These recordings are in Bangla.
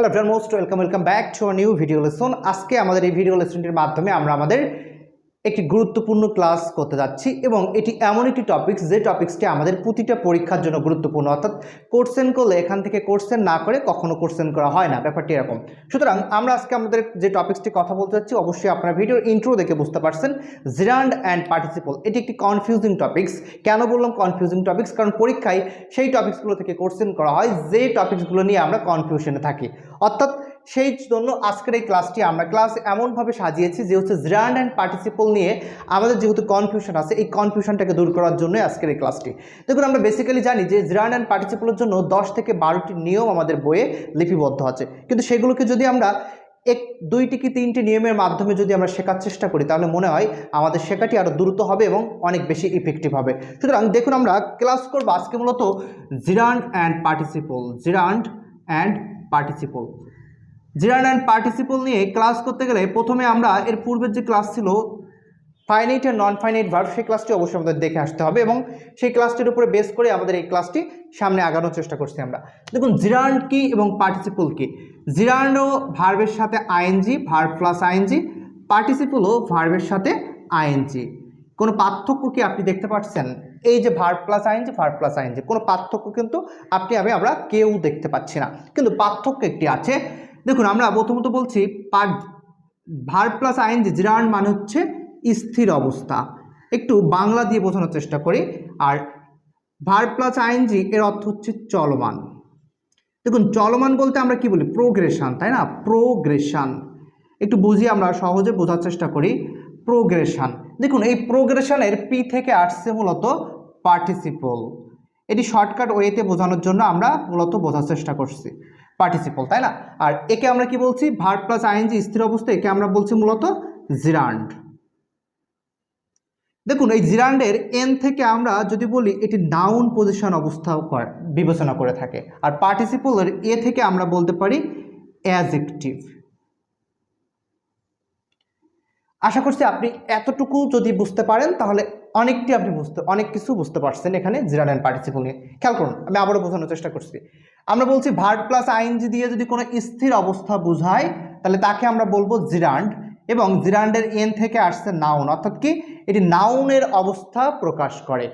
Hello friend most welcome welcome back to new video lesson আজকে আমাদের এই ভিডিও লেসনটির মাধ্যমে আমরা আমাদের একটি গুরুত্বপূর্ণ ক্লাস করতে যাচ্ছি এবং এটি এমন একটি টপিকস যে টপিক্সটি আমাদের প্রতিটা পরীক্ষার জন্য গুরুত্বপূর্ণ। অর্থাৎ কোর্সেন করলে এখান থেকে কোর্সেন না করে কখনো কোর্সেন করা হয় না, ব্যাপারটি এরকম। সুতরাং আমরা আজকে আমাদের যে টপিক্সটি কথা বলতে যাচ্ছি, অবশ্যই আপনার ভিডিওর ইন্ট্রো দেখে বুঝতে পারছেন। জিরান্ড অ্যান্ড পার্টিসিপল এটি একটি কনফিউজিং টপিক্স কেন বললাম কনফিউজিং টপিক্স কারণ পরীক্ষায় সেই টপিক্সগুলো থেকে কোর্সেন করা হয়, যে টপিক্সগুলো নিয়ে আমরা কনফিউশনে থাকি। অর্থাৎ সেই জন্য আজকের এই ক্লাসটি আমরা ক্লাস এমনভাবে সাজিয়েছি যে হচ্ছে জিরান্ড অ্যান্ড পার্টিসিপল নিয়ে আমাদের যেহেতু কনফিউশন আছে, এই কনফিউশনটাকে দূর করার জন্য আজকের এই ক্লাসটি দেখুন, আমরা বেসিক্যালি জানি যে জিরান্ড অ্যান্ড পার্টিসিপলের জন্য দশ থেকে বারোটি নিয়ম আমাদের বইয়ে লিপিবদ্ধ আছে। কিন্তু সেগুলোকে যদি আমরা এক, দুইটি কি তিনটি নিয়মের মাধ্যমে যদি আমরা শেখার চেষ্টা করি, তাহলে মনে হয় আমাদের শেখাটি আরও দ্রুত হবে এবং অনেক বেশি ইফেক্টিভ হবে। সুতরাং দেখুন, আমরা ক্লাস করব আজকে মূলত gerund and participle gerund and participle gerund and participle নিয়ে ক্লাস করতে গেলে প্রথমে আমরা এর পূর্বের যে ক্লাস ছিল ফাইনাইট আর নন ফাইনাইট ভার্ব সেই ক্লাসটি অবশ্যই আমাদের দেখে আসতে হবে এবং সেই ক্লাসটির উপরে বেস করে আমাদের এই ক্লাসটি সামনে আগানোর চেষ্টা করছি আমরা। দেখুন জিরান্ড কি এবং পার্টিসিপল কি? জিরান্ডও ভার্বের সাথে আইএনজি ভার্ব প্লাস আইএনজি পার্টিসিপলও ভার্বের সাথে আইএনজি কোনো পার্থক্য কি আপনি দেখতে পাচ্ছেন? এই যে verb plus ING verb plus ING কোনো পার্থক্য কিন্তু আপনি, আমি, আমরা কেউ দেখতে পাচ্ছি না। কিন্তু পার্থক্য একটি আছে দেখুন, আমরা প্রথমত বলছি part verb plus ING gerund মানে হচ্ছে স্থির অবস্থা। একটু বাংলা দিয়ে বোঝানোর চেষ্টা করি। আর ভার্ব প্লাস আইএনজি এর অর্থ হচ্ছে চলমান। দেখুন, চলমান বলতে আমরা কি বলি? প্রোগ্রেশন তাই না? প্রোগ্রেশন একটু বুঝি আমরা সহজে বোঝার চেষ্টা করি। প্রোগ্রেশন দেখুন, এই প্রোগ্রেশনের পি থেকে আসছে মূলত পার্টিসিপল এটি শর্টকাট ওয়েতে বোঝানোর জন্য আমরা মূলত বোঝার চেষ্টা করছি। পার্টিসিপল তাই না? আর একে আমরা কি বলছি? ভার্ব প্লাস আইএনজি স্থির অবস্থা, একে আমরা বলছি মূলত জিরান্ড দেখুন, এই জিরান্ডের এন থেকে আমরা যদি বলি, এটি নাউন পজিশন অবস্থা বিবেচনা করে থাকে। আর পার্টিসিপলের এ থেকে আমরা বলতে পারি অ্যাজেকটিভ আশা করছি আপনি এতটুকু যদি বুঝতে পারেন, তাহলে অনেকটি আপনি বুঝতে অনেক কিছু বুঝতে পারছেন এখানে জিরান অ্যান্ড পার্টিসিপল নিয়ে। খেয়াল করুন, আমি আবারও বোঝানোর চেষ্টা করছি। আমরা বলছি ভার্ব প্লাস আইনজি দিয়ে যদি কোনো স্থির অবস্থা বোঝায়, তাহলে তাকে আমরা বলব জিরান্ড, এবং জিরান্ডের এন থেকে আসছে নাউন। অর্থাৎ কি? এটি নাউনের অবস্থা প্রকাশ করে।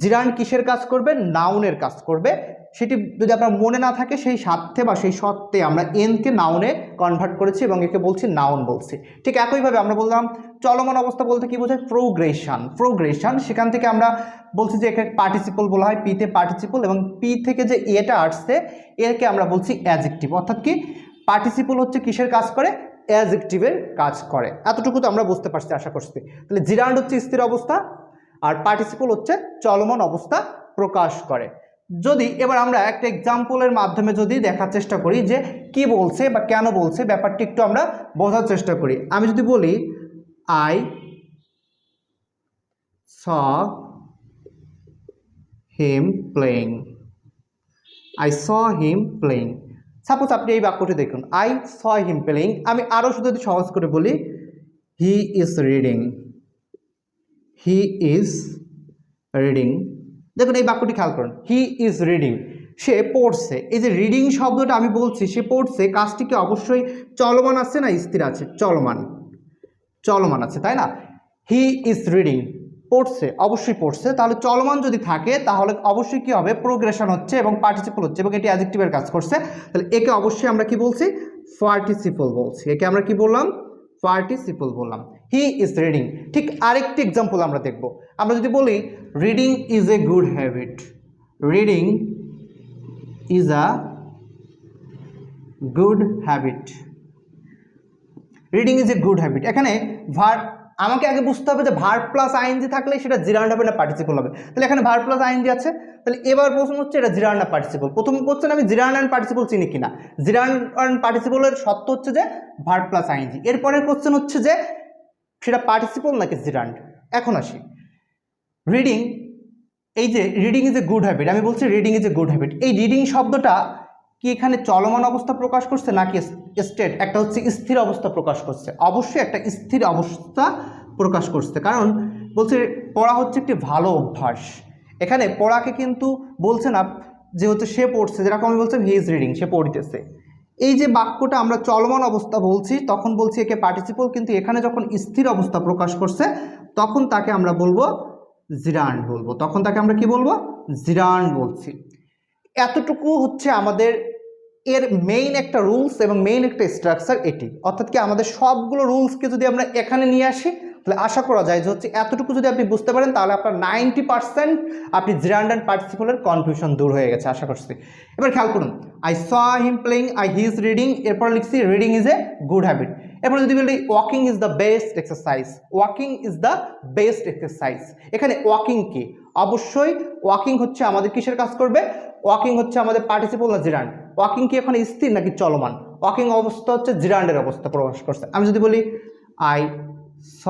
জিরান কিসের কাজ করবে? নাউনের কাজ করবে। সেটি যদি আপনার মনে না থাকে, সেই স্বার্থে বা সেই সত্ত্বে আমরা এনকে নাউনে কনভার্ট করেছি এবং একে বলছি নাউন বলছি। ঠিক একইভাবে আমরা বললাম, চলমান অবস্থা বলতে কি বোঝায়? প্রোগ্রেশন প্রোগ্রেশন সেখান থেকে আমরা বলছি যে একে পার্টিসিপল বলা হয় পিতে পার্টিসিপল এবং পি থেকে যে এটা আসছে, একে আমরা বলছি অ্যাজেক্টিভ অর্থাৎ কি? পার্টিসিপল হচ্ছে কিসের কাজ করে? অ্যাজেক্টিভের কাজ করে। এতটুকু তো আমরা বুঝতে পারছি, আশা করছি। তাহলে জিরান্ড হচ্ছে স্থির অবস্থা আর পার্টিসিপল হচ্ছে চলমান অবস্থা প্রকাশ করে। যদি এবার আমরা একটা এক্সাম্পলের মাধ্যমে যদি দেখার চেষ্টা করি যে কি বলছে বা কেন বলছে, ব্যাপারটি একটু আমরা বোঝার চেষ্টা করি। আমি যদি বলি I saw him playing I saw him playing suppose আপনি এই বাক্যটি দেখুন। আই স হিম প্লেইং আমি আরও শুধু যদি সহজ করে বলি he is reading he is reading দেখুন, এই বাক্যটি খেয়াল করুন। হি ইজ রিডিং সে পড়ছে। এই যে রিডিং শব্দটা আমি বলছি, সে পড়ছে কাজটিকে অবশ্যই চলমান আছে না স্থির আছে? চলমান। চলমান আছে, তাই না? হি ইজ রিডিং পড়ছে, অবশ্যই পড়ছে। তাহলে চলমান যদি থাকে, তাহলে অবশ্যই কি হবে? প্রোগ্রেশন হচ্ছে এবং পার্টিসিপল হচ্ছে এবং এটি অ্যাজেক্টিভের কাজ করছে। তাহলে একে অবশ্যই আমরা কি বলছি? পার্টিসিপল বলছি। একে আমরা কি বললাম? পার্টিসিপল বললাম। হি ইজ রিডিং ঠিক আরেকটি এক্সাম্পল আমরা দেখব। আমরা যদি বলি reading is a good habit reading is a good habit reading is a good habit এখানে ভার আমাকে আগে বুঝতে হবে যে ভার প্লাস আইনজি থাকলে সেটা জিরান্ড হবে না পার্টিসিপল হবে। তাহলে এখানে ভার প্লাস আইনজি আছে। তাহলে এবার প্রশ্ন হচ্ছে, এটা জিরান্ড না পার্টিসিপল প্রথম কোশ্চেন আমি জিরান্ড অ্যান্ড পার্টিসিপল চিনি কিনা? জিরান্ড অ্যান্ড পার্টিসিপলের সত্য হচ্ছে যে ভার প্লাস আইনজি এরপরের কোশ্চেন হচ্ছে যে সেটা পার্টিসিপল নাকি জিরান্ড এখন আসি। রিডিং এই যে reading is a good habit আমি বলছি reading is a good habit এই রিডিং শব্দটা কি এখানে চলমান অবস্থা প্রকাশ করছে নাকি স্টেট একটা হচ্ছে স্থির অবস্থা প্রকাশ করছে। অবশ্যই একটা স্থির অবস্থা প্রকাশ করছে। কারণ বলছে পড়া হচ্ছে একটি ভালো অভ্যাস। এখানে পড়াকে কিন্তু বলছে না যে হচ্ছে সে পড়ছে, যেরকম আমি বলছিলাম হি ইজ রিডিং সে পড়িতেছে। এই যে বাক্যটা আমরা চলমান অবস্থা বলছি, তখন বলছি একে পার্টিসিপল কিন্তু এখানে যখন স্থির অবস্থা প্রকাশ করছে, তখন তাকে আমরা বলব জিরান বলব। তখন তাকে আমরা কি বলব? জিরান বলছি। এতটুকু হচ্ছে আমাদের এর মেইন একটা রুলস এবং মেইন একটা স্ট্রাকচার এটি। অর্থাৎ কি আমাদের সবগুলো রুলসকে যদি আমরা এখানে নিয়ে আসি তাহলে আশা করা যায় যে হচ্ছে এতটুকু যদি আপনি বুঝতে পারেন, তাহলে আপনার নাইনটি পার্সেন্ট আপনি জিরান্ড অ্যান্ড পার্টিসিপলের কনফিউশন দূর হয়ে গেছে, আশা করছি। এবার খেয়াল করুন I saw him playing I his reading এরপর লিখছি reading is a good habit এরপর যদি বলি walking is the best exercise walking is the best exercise এখানে ওয়াকিং কি? অবশ্যই ওয়াকিং হচ্ছে আমাদের কিসের কাজ করবে? ওয়াকিং হচ্ছে আমাদের পার্টিসিপল না জিরান্ড ওয়াকিং কি এখানে স্থির নাকি চলমান? ওয়াকিং অবস্থা হচ্ছে জিরান্ডের অবস্থা প্রকাশ করছে। আমি যদি বলি I saw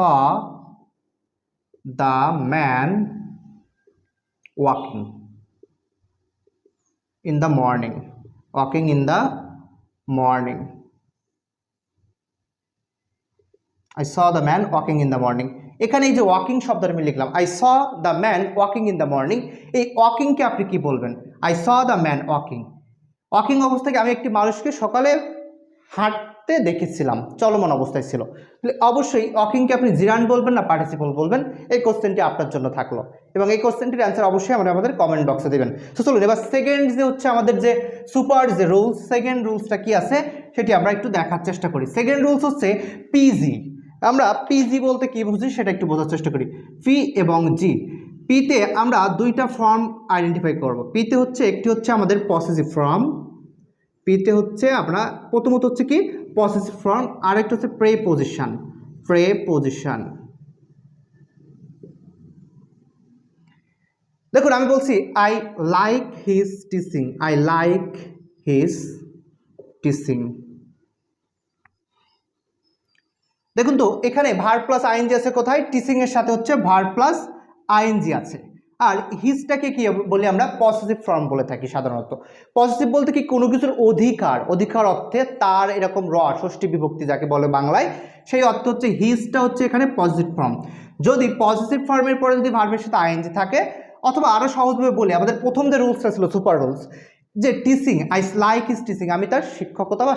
the man walking in the morning walking in the morning I saw the man walking in the morning এখানে এই যে ওয়াকিং শব্দটা আমি লিখলাম I saw the man walking in the morning এই ওয়াকিংকে আপনি কি বলবেন? I saw the man walking walking অবস্থায় আমি একটি মানুষকে সকালে হাঁটতে দেখেছিলাম, চলমান অবস্থায় ছিল। অবশ্যই ওয়াকিংকে আপনি জিরান বলবেন না পার্টিসিপল বলবেন, এই কোশ্চেনটি আপনার জন্য থাকল। এবং এই কোশ্চেনটির অ্যান্সার অবশ্যই আমরা আমাদের কমেন্ট বক্সে দেবেন। তো চলুন, এবার সেকেন্ড যে হচ্ছে আমাদের যে সুপার যে রুলস সেকেন্ড রুলসটা কি আছে, সেটি আমরা একটু দেখার চেষ্টা করি। সেকেন্ড রুলস হচ্ছে পিজি আমরা পিজি বলতে কি বুঝি, সেটা একটু বোঝার চেষ্টা করি। পি এবং জি পিতে আমরা দুইটা ফর্ম আইডেন্টিফাই করব। পিতে হচ্ছে, একটি হচ্ছে আমাদের পসেসিভ ফর্ম পিতে হচ্ছে আমরা প্রথমত হচ্ছে কি? পসেসিভ ফর্ম আরেকটা হচ্ছে প্রে পজিশন প্রে পজিশন দেখুন, আমি বলছি I like his teaching I like his teaching দেখুন তো, এখানে ভার প্লাস আইএনজি আছে কোথায়? টিচিং এর সাথে হচ্ছে ভার প্লাস আইএনজি আছে। আর হিজটাকে কি বলি আমরা? পজিটিভ ফর্ম বলে থাকি সাধারণত। পজিটিভ বলতে কি কোনো কিছুর অধিকার অধিকার অর্থে তার এরকম র, ষষ্ঠী বিভক্তি যাকে বলে বাংলায়, সেই অর্থ হচ্ছে হিজটা হচ্ছে এখানে পজিটিভ ফর্ম যদি পজিটিভ ফর্মের পরে যদি ভার্বের সাথে আইএনজি থাকে, অথবা আরও সহজভাবে বলি, আমাদের প্রথম যে রুলসটা ছিল সুপার রুলস যে teaching I like is teaching আমি তার শিক্ষকতা বা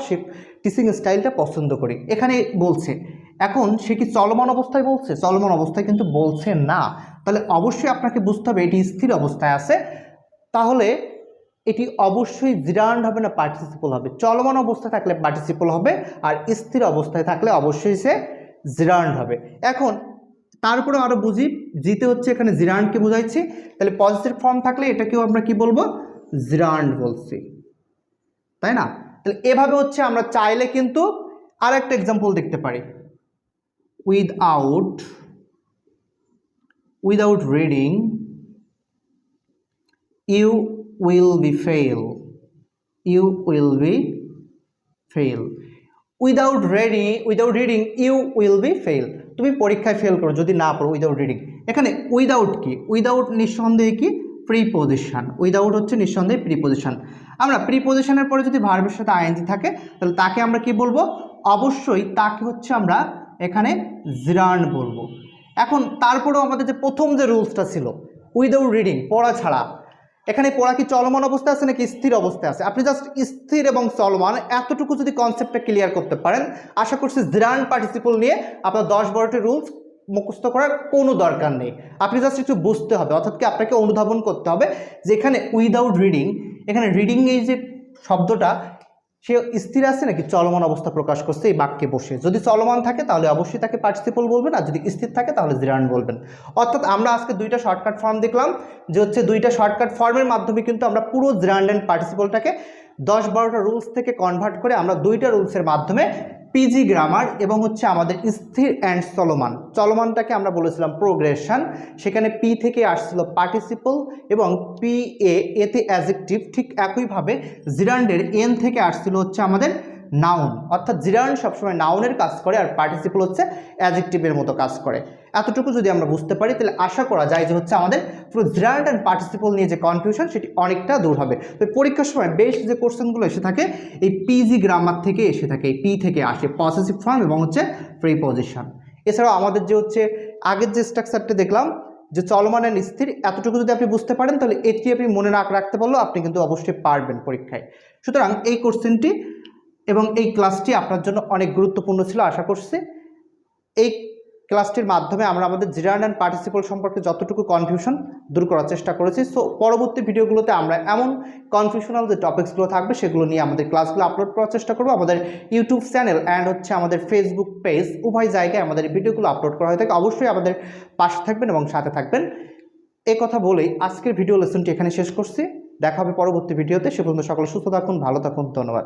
টিচিং স্টাইলটা পছন্দ করি। এখানে বলছে। এখন সে কি চলমান অবস্থায় বলছে? চলমান অবস্থায় কিন্তু বলছে না। তাহলে অবশ্যই আপনাকে বুঝতে হবে, এটি স্থির অবস্থায় আছে। তাহলে এটি অবশ্যই জিরান্ড হবে না পার্টিসিপল হবে? চলমান অবস্থায় থাকলে পার্টিসিপল হবে, আর স্থির অবস্থায় থাকলে অবশ্যই সে জিরান্ড হবে। এখন তারপরে আরও বুঝি, জিতে হচ্ছে এখানে জিরান্ডকে বোঝাইছি। তাহলে পজিটিভ ফর্ম থাকলে এটাকেও আমরা কি বলব? জিরান্ড বলছি। তাই না? তাহলে এভাবে হচ্ছে আমরা চাইলে কিন্তু আর একটা এক্সাম্পল দেখতে পারি। Without without reading you will be fail you will be fail without ready without reading you will be fail তুমি পরীক্ষায় ফেল করো, যদি না পড়ো উইদাউট রিডিং এখানে উইদাউট কি? উইদাউট নিঃসন্দেহে কি? প্রিপোজিশন উইদাউট হচ্ছে নিঃসন্দেহে প্রিপোজিশন আমরা প্রিপোজিশনের পরে যদি ভার্বের সাথে আইএনজি থাকে, তাহলে তাকে আমরা কি বলব? অবশ্যই তাকে হচ্ছে আমরা এখানে জিরান বলব। এখন তারপরেও আমাদের যে প্রথম যে রুলসটা ছিল উইদাউট রিডিং পড়া ছাড়া, এখানে পড়া কি চলমান অবস্থায় আছে নাকি স্থির অবস্থায় আছে? আপনি জাস্ট স্থির এবং চলমান, এতটুকু যদি কনসেপ্টটা ক্লিয়ার করতে পারেন, আশা করছি জিরান পার্টিসিপল নিয়ে আপনার দশ বারোটি রুলস মুখস্থ করার কোনো দরকার নেই। আপনি জাস্ট একটু বুঝতে হবে, অর্থাৎ কি আপনাকে অনুধাবন করতে হবে যে এখানে উইদাউট রিডিং এখানে রিডিং এই যে শব্দটা সে স্থির আছে নাকি চলমান অবস্থা প্রকাশ করছে এই বাক্যে বসে? যদি চলমান থাকে তাহলে অবশ্যই তাকে পার্টিসিপল বলবেন আর যদি স্থির থাকে তাহলে জিরান বলবেন। অর্থাৎ আমরা আজকে দুইটা শর্টকাট ফর্ম দেখলাম, যে হচ্ছে দুইটা শর্টকাট ফর্মের মাধ্যমে কিন্তু আমরা পুরো জিরান্ড অ্যান্ড পার্টিসিপলটাকে দশ বারোটা রুলস থেকে কনভার্ট করে আমরা দুইটা রুলসের মাধ্যমে পিজি গ্রামার এবং হচ্ছে আমাদের স্থির অ্যান্ড চলমান। চলমানটাকে আমরা বলেছিলাম প্রোগ্রেশন সেখানে পি থেকে আসছিল পার্টিসিপল এবং পি এ এতে অ্যাজেকটিভ ঠিক একইভাবে জিরান্ডের এন থেকে আসছিল হচ্ছে আমাদের নাউন অর্থাৎ জিরান্ড সবসময় নাউনের কাজ করে আর পার্টিসিপল হচ্ছে অ্যাজেক্টিভের মতো কাজ করে। এতটুকু যদি আমরা বুঝতে পারি, তাহলে আশা করা যায় যে হচ্ছে আমাদের পুরো জিরান্ড অ্যান্ড পার্টিসিপল নিয়ে যে কনফিউশন সেটি অনেকটা দূর হবে। তো পরীক্ষার সময় বেশ যে কোশ্চেনগুলো এসে থাকে, এই পিজি গ্রামার থেকে এসে থাকে, এই পি থেকে আসে পসেসিভ ফর্ম এবং হচ্ছে প্রিপোজিশন এছাড়াও আমাদের যে হচ্ছে আগের যে স্ট্রাকচারটা দেখলাম, যে চলমান অ্যান্ড স্থির, এতটুকু যদি আপনি বুঝতে পারেন, তাহলে এটি আপনি মনে না রাখতে পারলেও আপনি কিন্তু অবশ্যই পারবেন পরীক্ষায়। সুতরাং এই কোশ্চেনটি এবং এই ক্লাসটি আপনার জন্য অনেক গুরুত্বপূর্ণ ছিল, আশা করছি। এই ক্লাসটির মাধ্যমে আমরা আমাদের জিরান অ্যান্ড পার্টিসিপল সম্পর্কে যতটুকু কনফিউশন দূর করার চেষ্টা করেছি সো পরবর্তী ভিডিওগুলোতে আমরা এমন কনফিউশনাল যে টপিকসগুলো থাকবে, সেগুলো নিয়ে আমাদের ক্লাসগুলো আপলোড করার চেষ্টা করব। আমাদের ইউটিউব চ্যানেল অ্যান্ড হচ্ছে আমাদের ফেসবুক পেজ উভয় জায়গায় আমাদের ভিডিওগুলো আপলোড করা হয়ে থাকে। অবশ্যই আমাদের পাশে থাকবেন এবং সাথে থাকবেন। এ কথা বলেই আজকের ভিডিও লেসনটি এখানে শেষ করছি। দেখা হবে পরবর্তী ভিডিওতে সে পর্যন্ত সকলে সুস্থ থাকুন, ভালো থাকুন, ধন্যবাদ।